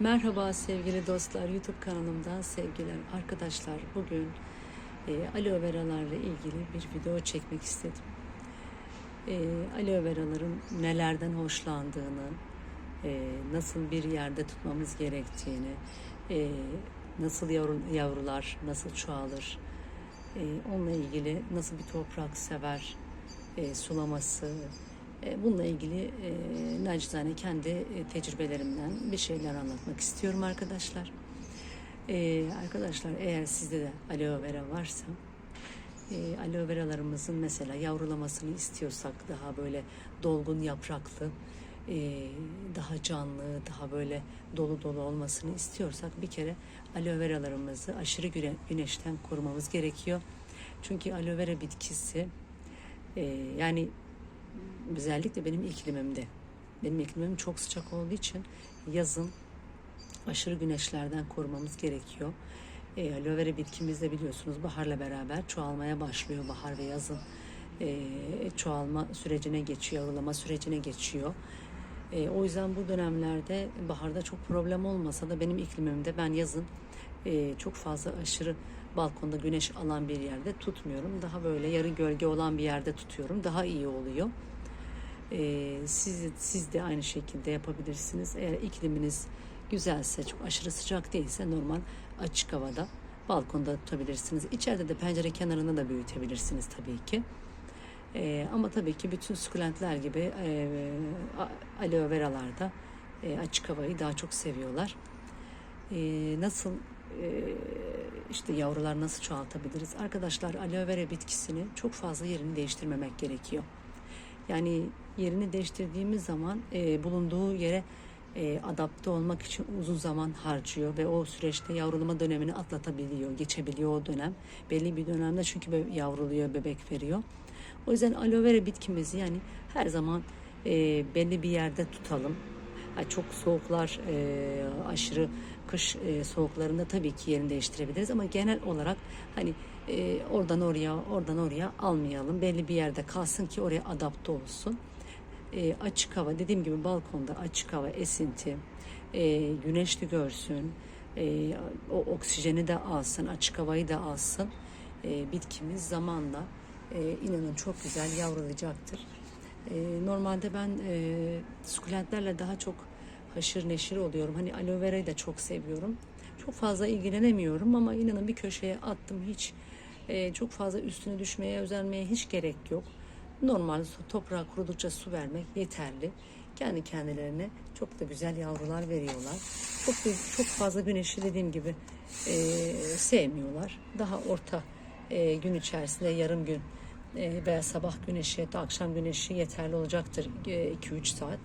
Merhaba sevgili dostlar, YouTube kanalımdan sevgiler arkadaşlar. Bugün e, aloe veralarla ilgili bir video çekmek istedim. E, aloe veraların nelerden hoşlandığını, e, nasıl bir yerde tutmamız gerektiğini, e, nasıl yavru, yavrular nasıl çoğalır, e, onunla ilgili nasıl bir toprak sever, e, sulaması, Bununla ilgili e, nacizane kendi e, tecrübelerimden bir şeyler anlatmak istiyorum arkadaşlar. E, arkadaşlar eğer sizde de aloe vera varsa e, aloe veralarımızın mesela yavrulamasını istiyorsak daha böyle dolgun yapraklı, e, daha canlı, daha böyle dolu dolu olmasını istiyorsak bir kere aloe veralarımızı aşırı güne- güneşten korumamız gerekiyor. Çünkü aloe vera bitkisi e, yani özellikle benim iklimimde. Benim iklimim çok sıcak olduğu için yazın aşırı güneşlerden korumamız gerekiyor. E, aloe vera bitkimiz de biliyorsunuz baharla beraber çoğalmaya başlıyor. Bahar ve yazın e, çoğalma sürecine geçiyor, yavrulama sürecine geçiyor. E, o yüzden bu dönemlerde baharda çok problem olmasa da benim iklimimde ben yazın e, çok fazla aşırı balkonda güneş alan bir yerde tutmuyorum. Daha böyle yarı gölge olan bir yerde tutuyorum. Daha iyi oluyor. Ee, siz, siz de aynı şekilde yapabilirsiniz. Eğer ikliminiz güzelse, çok aşırı sıcak değilse normal açık havada balkonda tutabilirsiniz. İçeride de pencere kenarında da büyütebilirsiniz tabii ki. Ee, ama tabii ki bütün sukulentler gibi e, aloe veralarda e, açık havayı daha çok seviyorlar. Ee, nasıl e, işte yavrular nasıl çoğaltabiliriz? Arkadaşlar aloe vera bitkisini çok fazla yerini değiştirmemek gerekiyor. Yani yerini değiştirdiğimiz zaman e, bulunduğu yere e, adapte olmak için uzun zaman harcıyor ve o süreçte yavrulama dönemini atlatabiliyor, geçebiliyor o dönem. Belli bir dönemde çünkü be- yavruluyor, bebek veriyor. O yüzden aloe vera bitkimizi yani her zaman e, belli bir yerde tutalım. Çok soğuklar, e, aşırı kış e, soğuklarında tabii ki yerini değiştirebiliriz ama genel olarak hani e, oradan oraya, oradan oraya almayalım. Belli bir yerde kalsın ki oraya adapte olsun. Açık hava, dediğim gibi balkonda açık hava, esinti, güneşli görsün, o oksijeni de alsın, açık havayı da alsın. Bitkimiz zamanla inanın çok güzel yavrulayacaktır. E, normalde ben e, sukulentlerle daha çok haşır neşir oluyorum. Hani aloe vera'yı da çok seviyorum. Çok fazla ilgilenemiyorum ama inanın bir köşeye attım hiç e, çok fazla üstüne düşmeye, özenmeye hiç gerek yok. Normal toprağa kurudukça su vermek yeterli. Kendi kendilerine çok da güzel yavrular veriyorlar. Çok çok fazla güneşi dediğim gibi e, sevmiyorlar. Daha orta e, gün içerisinde yarım gün veya sabah güneşi ya da akşam güneşi yeterli olacaktır. 2-3 saat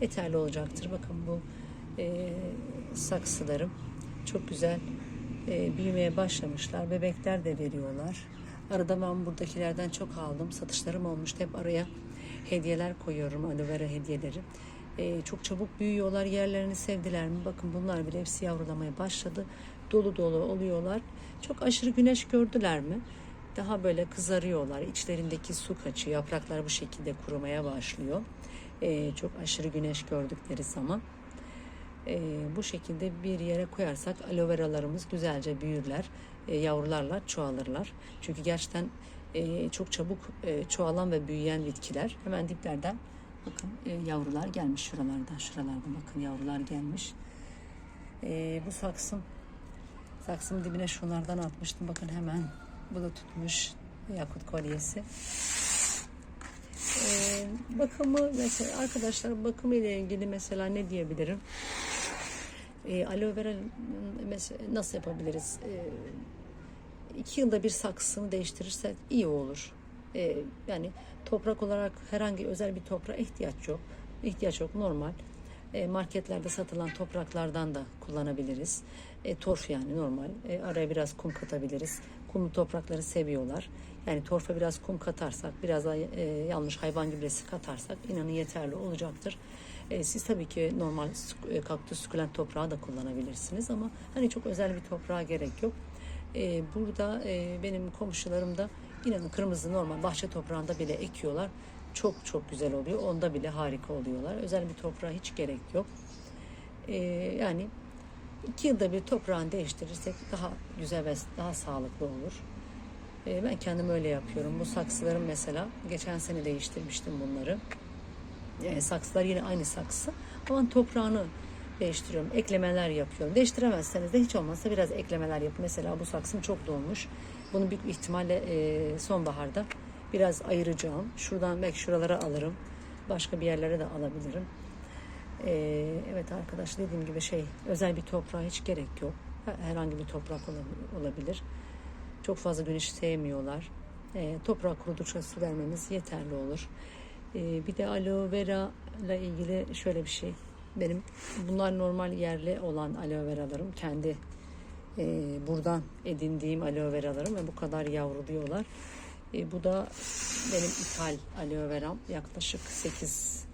yeterli olacaktır. Bakın bu e, saksılarım çok güzel e, büyümeye başlamışlar. Bebekler de veriyorlar. Arada ben buradakilerden çok aldım. Satışlarım olmuştu. Hep araya hediyeler koyuyorum. Aloe vera hediyeleri. E, çok çabuk büyüyorlar. Yerlerini sevdiler mi? Bakın bunlar bile hepsi yavrulamaya başladı. Dolu dolu oluyorlar. Çok aşırı güneş gördüler mi? Daha böyle kızarıyorlar. İçlerindeki su kaçıyor. Yapraklar bu şekilde kurumaya başlıyor. E, çok aşırı güneş gördükleri zaman. E, bu şekilde bir yere koyarsak aloe veralarımız güzelce büyürler, e, yavrularla çoğalırlar. Çünkü gerçekten e, çok çabuk e, çoğalan ve büyüyen bitkiler. Hemen diplerden bakın e, yavrular gelmiş şuralardan, şuralardan bakın yavrular gelmiş. E, bu saksım, saksımın dibine şunlardan atmıştım. Bakın hemen bu da tutmuş yakut kolyesi. Ee, bakımı mesela arkadaşlar bakımı ile ilgili mesela ne diyebilirim? Ee, aloe vera mesela nasıl yapabiliriz? Ee, iki yılda bir saksısını değiştirirsek iyi olur. Ee, yani toprak olarak herhangi özel bir toprağa ihtiyaç yok. İhtiyaç yok normal. Ee, marketlerde satılan topraklardan da kullanabiliriz. E, torf yani normal. E, araya biraz kum katabiliriz. Kumlu toprakları seviyorlar. Yani torfa biraz kum katarsak, biraz da e, yanlış hayvan gübresi katarsak inanın yeterli olacaktır. E, siz tabii ki normal e, kaktüs sukulent toprağı da kullanabilirsiniz ama hani çok özel bir toprağa gerek yok. E, burada e, benim komşularım da inanın kırmızı normal bahçe toprağında bile ekiyorlar. Çok çok güzel oluyor. Onda bile harika oluyorlar. Özel bir toprağa hiç gerek yok. E, yani iki yılda bir toprağını değiştirirsek daha güzel ve daha sağlıklı olur. E, ben kendim öyle yapıyorum. Bu saksılarım mesela geçen sene değiştirmiştim bunları. E, saksılar yine aynı saksı ama toprağını değiştiriyorum. Eklemeler yapıyorum. Değiştiremezseniz de hiç olmazsa biraz eklemeler yapın. Mesela bu saksım çok dolmuş. Bunu büyük ihtimalle e, sonbaharda biraz ayıracağım. Şuradan belki şuralara alırım. Başka bir yerlere de alabilirim. E, evet arkadaş dediğim gibi şey özel bir toprağa hiç gerek yok. Herhangi bir toprak olabi- olabilir. Çok fazla güneş sevmiyorlar. E, toprak kurudukça su vermemiz yeterli olur. E, bir de aloe vera ile ilgili şöyle bir şey. Benim bunlar normal yerli olan aloe veralarım. Kendi e, buradan edindiğim aloe veralarım ve bu kadar yavruluyorlar. E, bu da benim ithal aloe veram. Yaklaşık 8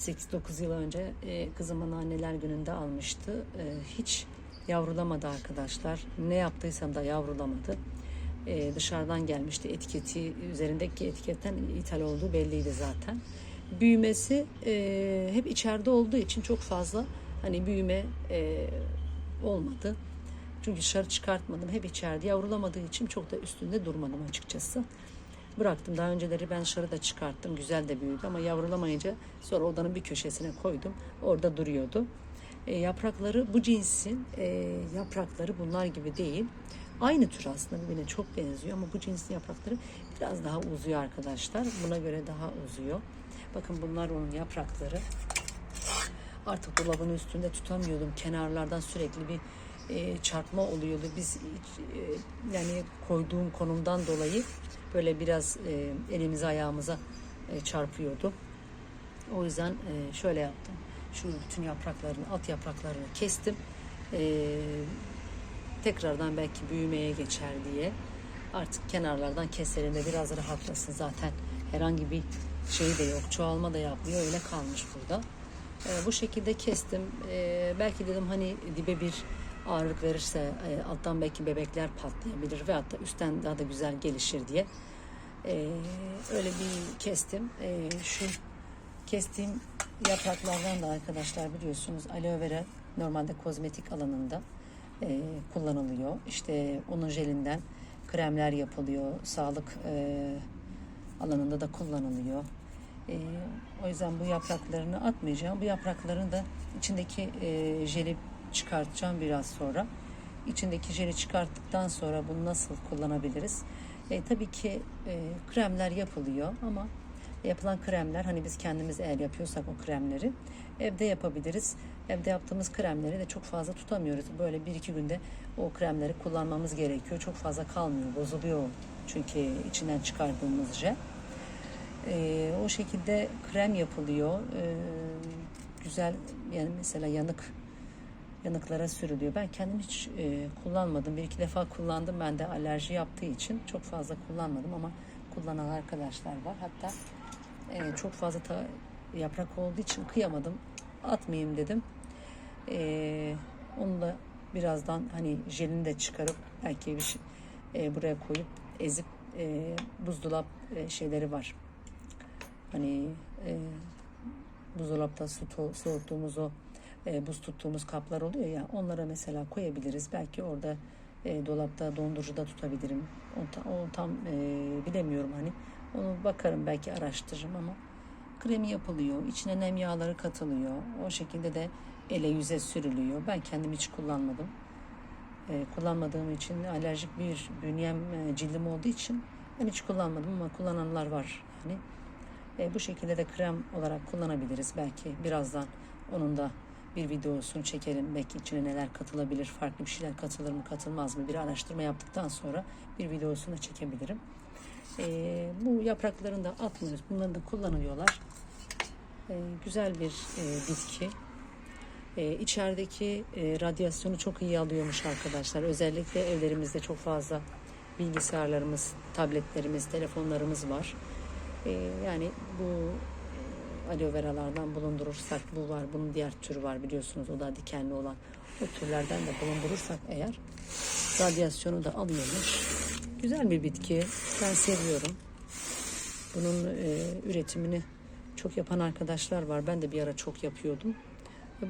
8-9 yıl önce e, kızımın anneler gününde almıştı. E, hiç yavrulamadı arkadaşlar. Ne yaptıysam da yavrulamadı. E, dışarıdan gelmişti etiketi üzerindeki etiketten ithal olduğu belliydi zaten. Büyümesi e, hep içeride olduğu için çok fazla hani büyüme e, olmadı. Çünkü dışarı çıkartmadım. Hep içeride yavrulamadığı için çok da üstünde durmadım açıkçası. Bıraktım. Daha önceleri ben dışarıda çıkarttım. Güzel de büyüdü ama yavrulamayınca sonra odanın bir köşesine koydum. Orada duruyordu. E, yaprakları bu cinsin e, yaprakları bunlar gibi değil. Aynı tür aslında birbirine çok benziyor ama bu cinsin yaprakları biraz daha uzuyor arkadaşlar. Buna göre daha uzuyor. Bakın bunlar onun yaprakları. Artık dolabın üstünde tutamıyordum. Kenarlardan sürekli bir e, çarpma oluyordu. Biz e, yani koyduğum konumdan dolayı böyle biraz e, elimize ayağımıza e, çarpıyordu. O yüzden e, şöyle yaptım. Şu bütün yapraklarını, alt yapraklarını kestim. E, tekrardan belki büyümeye geçer diye. Artık kenarlardan keselim de biraz rahatlasın zaten. Herhangi bir şey de yok. Çoğalma da yapmıyor. Öyle kalmış burada. E, bu şekilde kestim. E, belki dedim hani dibe bir ağırlık verirse e, alttan belki bebekler patlayabilir ve hatta üstten daha da güzel gelişir diye. E, öyle bir kestim. E, şu kestiğim yapraklardan da arkadaşlar biliyorsunuz aloe vera normalde kozmetik alanında e, kullanılıyor. İşte onun jelinden kremler yapılıyor. Sağlık e, alanında da kullanılıyor. E, o yüzden bu yapraklarını atmayacağım. Bu yaprakların da içindeki e, jeli çıkartacağım biraz sonra. İçindeki jeli çıkarttıktan sonra bunu nasıl kullanabiliriz? E, tabii ki e, kremler yapılıyor ama yapılan kremler hani biz kendimiz eğer yapıyorsak o kremleri evde yapabiliriz. Evde yaptığımız kremleri de çok fazla tutamıyoruz. Böyle bir iki günde o kremleri kullanmamız gerekiyor. Çok fazla kalmıyor, bozuluyor çünkü içinden çıkardığımız jel. E, o şekilde krem yapılıyor. E, güzel yani mesela yanık yanıklara sürülüyor. Ben kendim hiç e, kullanmadım. Bir iki defa kullandım. Ben de alerji yaptığı için çok fazla kullanmadım ama kullanan arkadaşlar var. Hatta e, çok fazla ta, yaprak olduğu için kıyamadım. Atmayayım dedim. E, onu da birazdan hani jelini de çıkarıp belki bir şey, e, buraya koyup ezip e, buzdolap e, şeyleri var. Hani e, buzdolapta su soğuttuğumuz o e, buz tuttuğumuz kaplar oluyor ya onlara mesela koyabiliriz. Belki orada e, dolapta dondurucuda tutabilirim. O, ta- o tam e, bilemiyorum hani. Onu bakarım belki araştırırım ama kremi yapılıyor. İçine nem yağları katılıyor. O şekilde de ele yüze sürülüyor. Ben kendim hiç kullanmadım. E, kullanmadığım için alerjik bir bünyem e, cildim olduğu için ben hiç kullanmadım ama kullananlar var. Yani e, bu şekilde de krem olarak kullanabiliriz. Belki birazdan onun da bir videosunu çekelim. Belki içine neler katılabilir, farklı bir şeyler katılır mı, katılmaz mı bir araştırma yaptıktan sonra bir videosunu çekebilirim. E, bu yapraklarını da atmıyoruz. Bunları da kullanılıyorlar. E, güzel bir e, bitki. E, içerideki e, radyasyonu çok iyi alıyormuş arkadaşlar. Özellikle evlerimizde çok fazla bilgisayarlarımız, tabletlerimiz, telefonlarımız var. E, yani bu aloe veralardan bulundurursak bu var, bunun diğer türü var biliyorsunuz o da dikenli olan. O türlerden de bulundurursak eğer radyasyonu da alıyormuş. Güzel bir bitki. Ben seviyorum. Bunun e, üretimini çok yapan arkadaşlar var. Ben de bir ara çok yapıyordum.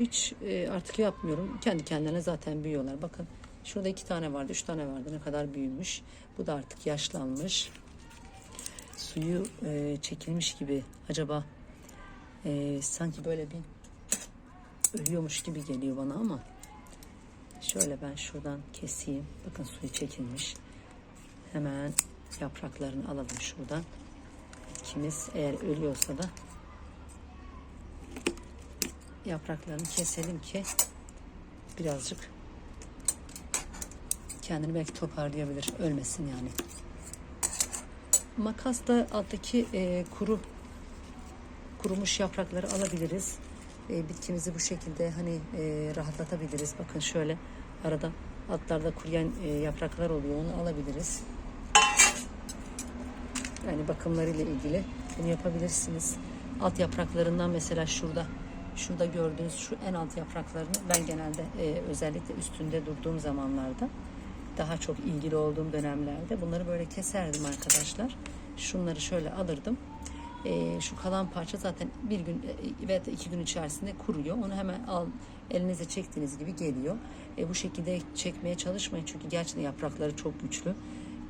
Hiç e, artık yapmıyorum. Kendi kendilerine zaten büyüyorlar. Bakın şurada iki tane vardı, üç tane vardı. Ne kadar büyümüş. Bu da artık yaşlanmış. Suyu e, çekilmiş gibi. Acaba e, sanki böyle bir ölüyormuş gibi geliyor bana ama şöyle ben şuradan keseyim. Bakın suyu çekilmiş. Hemen yapraklarını alalım şuradan. İkimiz eğer ölüyorsa da yapraklarını keselim ki birazcık kendini belki toparlayabilir. Ölmesin yani. Makasla alttaki e, kuru kurumuş yaprakları alabiliriz. E, bitkimizi bu şekilde hani e, rahatlatabiliriz. Bakın şöyle arada altlarda kuruyan e, yapraklar oluyor. Onu alabiliriz. Yani bakımlarıyla ilgili bunu yapabilirsiniz. Alt yapraklarından mesela şurada şurada gördüğünüz şu en alt yapraklarını ben genelde e, özellikle üstünde durduğum zamanlarda daha çok ilgili olduğum dönemlerde bunları böyle keserdim arkadaşlar. Şunları şöyle alırdım. E, şu kalan parça zaten bir gün e, veya iki gün içerisinde kuruyor. Onu hemen al elinize çektiğiniz gibi geliyor. E, bu şekilde çekmeye çalışmayın çünkü gerçekten yaprakları çok güçlü.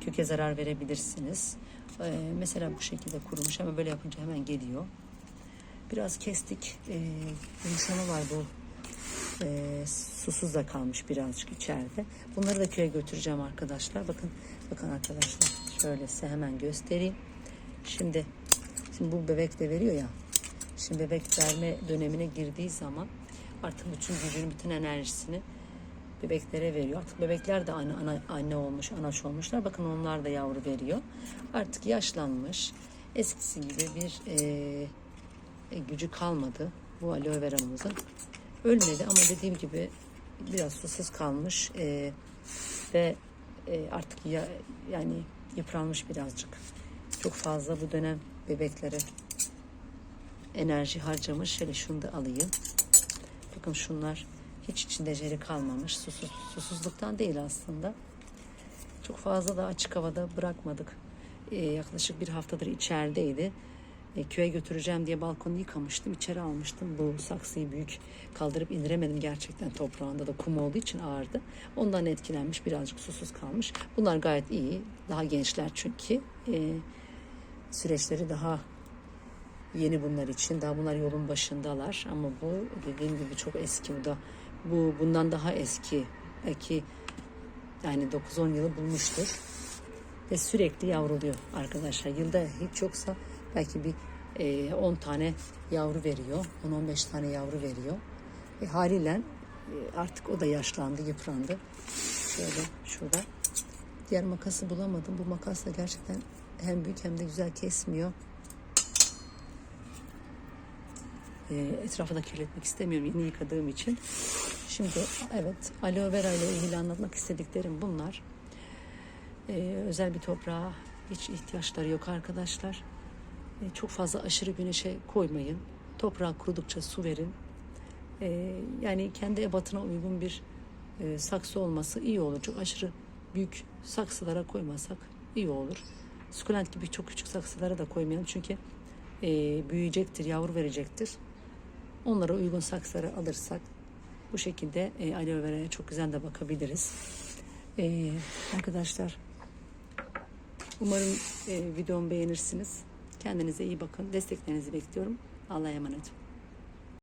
Köke zarar verebilirsiniz. E, mesela bu şekilde kurumuş ama böyle yapınca hemen geliyor. Biraz kestik. E, yumuşama var bu. E, susuz da kalmış birazcık içeride. Bunları da köye götüreceğim arkadaşlar. Bakın bakın arkadaşlar. Şöyle size hemen göstereyim. Şimdi şimdi bu bebek de veriyor ya. Şimdi bebek verme dönemine girdiği zaman artık bütün gücünü, bütün enerjisini bebeklere veriyor. Artık bebekler de anne, ana, anne olmuş, anaç olmuşlar. Bakın onlar da yavru veriyor. Artık yaşlanmış. Eskisi gibi bir e, e, gücü kalmadı bu aloe veramızın. Ölmedi ama dediğim gibi biraz susuz kalmış e, ve e, artık ya, yani yıpranmış birazcık. Çok fazla bu dönem bebeklere enerji harcamış. Şöyle şunu da alayım. Bakın şunlar hiç içinde jeli kalmamış. Susuz, susuzluktan değil aslında. Çok fazla da açık havada bırakmadık. Ee, yaklaşık bir haftadır içerideydi. Ee, köye götüreceğim diye balkonu yıkamıştım. İçeri almıştım. Bu saksıyı büyük kaldırıp indiremedim gerçekten toprağında da kum olduğu için ağırdı. Ondan etkilenmiş birazcık susuz kalmış. Bunlar gayet iyi. Daha gençler çünkü. Ee, süreçleri daha yeni bunlar için. Daha bunlar yolun başındalar ama bu dediğim gibi çok eski bu da. Bu bundan daha eski. Belki yani 9-10 yılı bulmuştur. Ve sürekli yavruluyor arkadaşlar. Yılda hiç yoksa belki bir e, 10 tane yavru veriyor. 10-15 tane yavru veriyor. E, haliyle e, artık o da yaşlandı, yıprandı. Şöyle şurada. Diğer makası bulamadım. Bu makas da gerçekten hem büyük hem de güzel kesmiyor. E, etrafı da kirletmek istemiyorum yeni yıkadığım için. Şimdi evet aloe vera ile ilgili anlatmak istediklerim bunlar. E, özel bir toprağa hiç ihtiyaçları yok arkadaşlar. E, çok fazla aşırı güneşe koymayın. Toprağa kurudukça su verin. E, yani kendi ebatına uygun bir e, saksı olması iyi olur. Çok aşırı büyük saksılara koymasak iyi olur. Sukulent gibi çok küçük saksılara da koymayalım çünkü e, büyüyecektir, yavru verecektir. Onlara uygun saksıları alırsak bu şekilde e, aloe vera'ya çok güzel de bakabiliriz. E, arkadaşlar umarım e, videomu beğenirsiniz. Kendinize iyi bakın. Desteklerinizi bekliyorum. Allah'a emanet.